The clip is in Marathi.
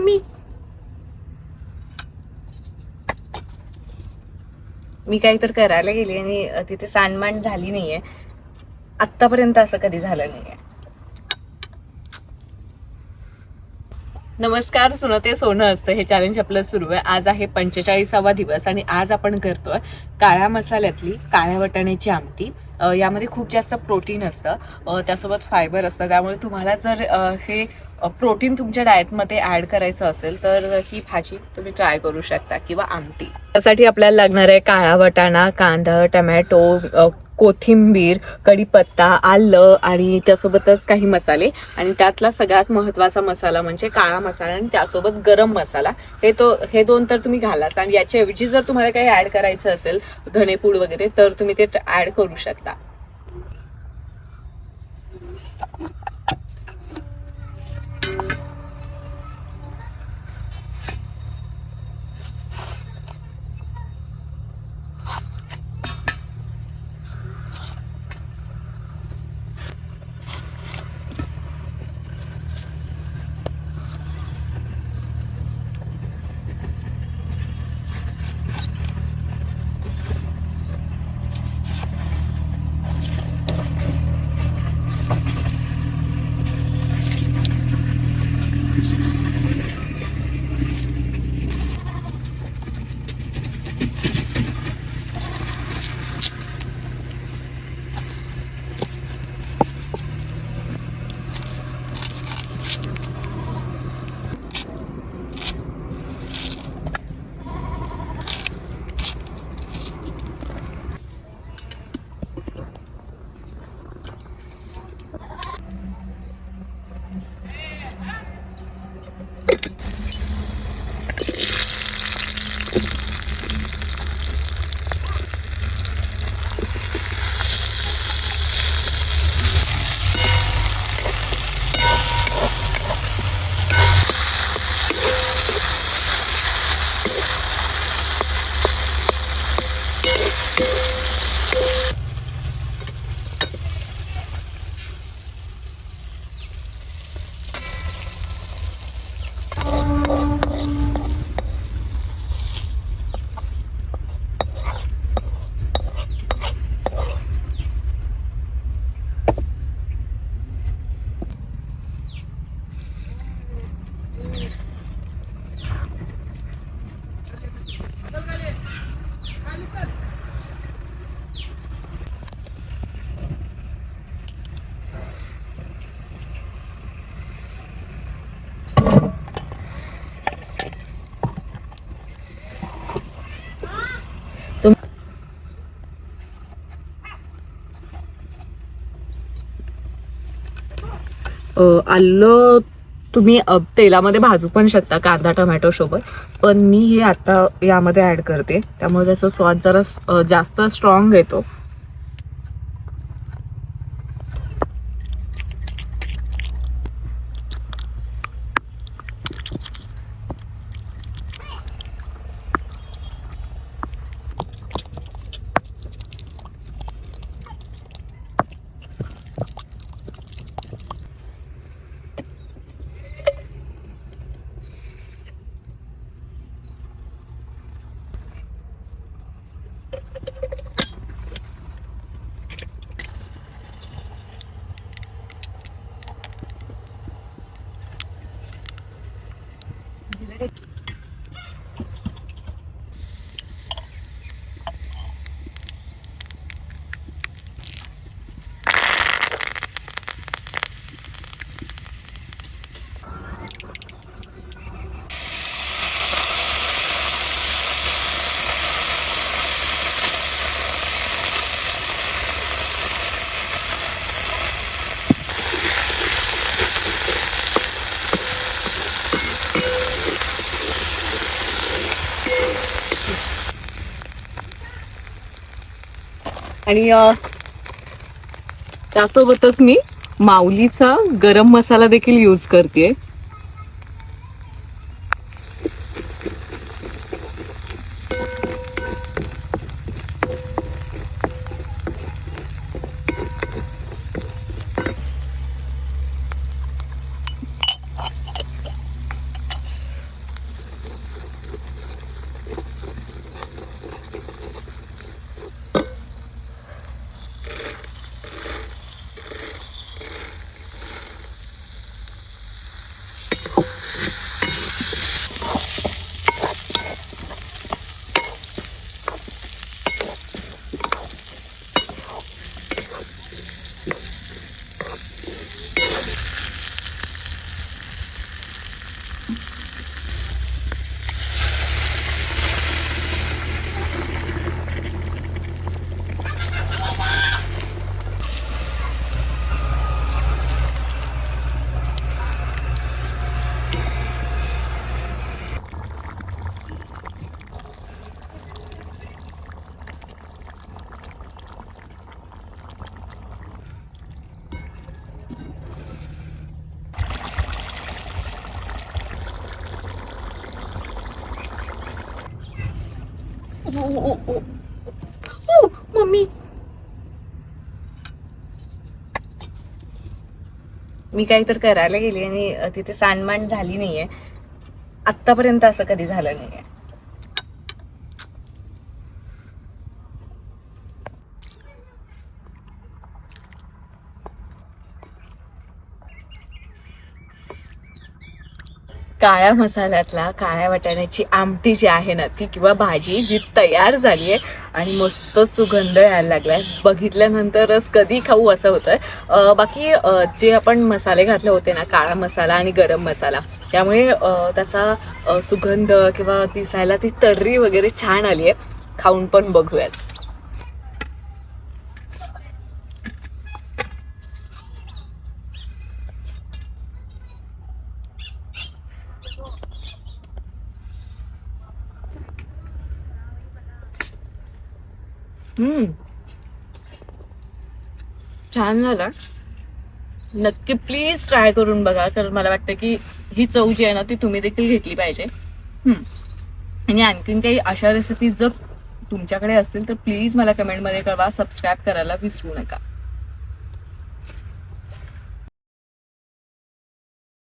मम्मी मी काही तर करायला गेली आणि तिथे सांडमांड झाली नाहीये. आतापर्यंत असं कधी झालं नाहीये. नमस्कार सुनते सोनं असतं. हे चॅलेंज आपलं सुरू आहे. आज आहे पंचेचाळीसावा दिवस आणि आज आपण करतोय काळ्या मसाल्यातली काळ्या वाटाण्याची आमटी. यामध्ये खूप जास्त प्रोटीन असतं. त्यासोबत फायबर असतं. त्यामुळे तुम्हाला जर हे प्रोटीन तुमच्या डाएटमध्ये ऍड करायचं असेल तर ही भाजी तुम्ही ट्राय करू शकता किंवा आमटी. त्यासाठी आपल्याला लागणार आहे काळा वटाणा कांदा टमॅटो कोथिंबीर कढीपत्ता आलं आणि त्यासोबतच काही मसाले. आणि त्यातला सगळ्यात महत्त्वाचा मसाला म्हणजे काळा मसाला आणि त्यासोबत गरम मसाला. हे तो हे दोन तर तुम्ही घालाच. आणि याच्याऐवजी जर तुम्हाला काही ऍड करायचं असेल धनेपूड वगैरे तर तुम्ही ते ऍड करू शकता. आलं तुम्ही तेलामध्ये भाजू पण शकता कांदा टोमॅटो सोबत. पण मी हे आता यामध्ये ऍड करते. त्यामुळे त्याचा स्वाद जरा जास्त स्ट्रॉंग येतो. आणि त्यासोबतच मी माऊलीचा गरम मसाला देखील यूज करते मम्मी मी काही तर करायला गेली आणि तिथे सांडमांड झाली नाहीये आतापर्यंत असं कधी झालं नाहीये काळ्या मसाल्यातला काळ्या वाटाण्याची आमटी जी आहे ना ती किंवा भाजी जी तयार झाली आहे आणि मस्त सुगंध यायला लागलाय. बघितल्यानंतरच कधी खाऊ असं होतंय. बाकी जे आपण मसाले घातले होते ना काळा मसाला आणि गरम मसाला त्यामुळे त्याचा सुगंध किंवा दिसायला ती तर्री वगैरे छान आली आहे. खाऊन पण बघूयात. छान झाला. नक्की प्लीज ट्राय करून बघा कारण मला वाटतं की ही चव जी आहे ना ती तुम्ही देखील घेतली पाहिजे. आणि आणखीन काही अशा रेसिपीज जर तुमच्याकडे असतील तर प्लीज मला कमेंटमध्ये कळवा. सबस्क्राईब करायला विसरू नका.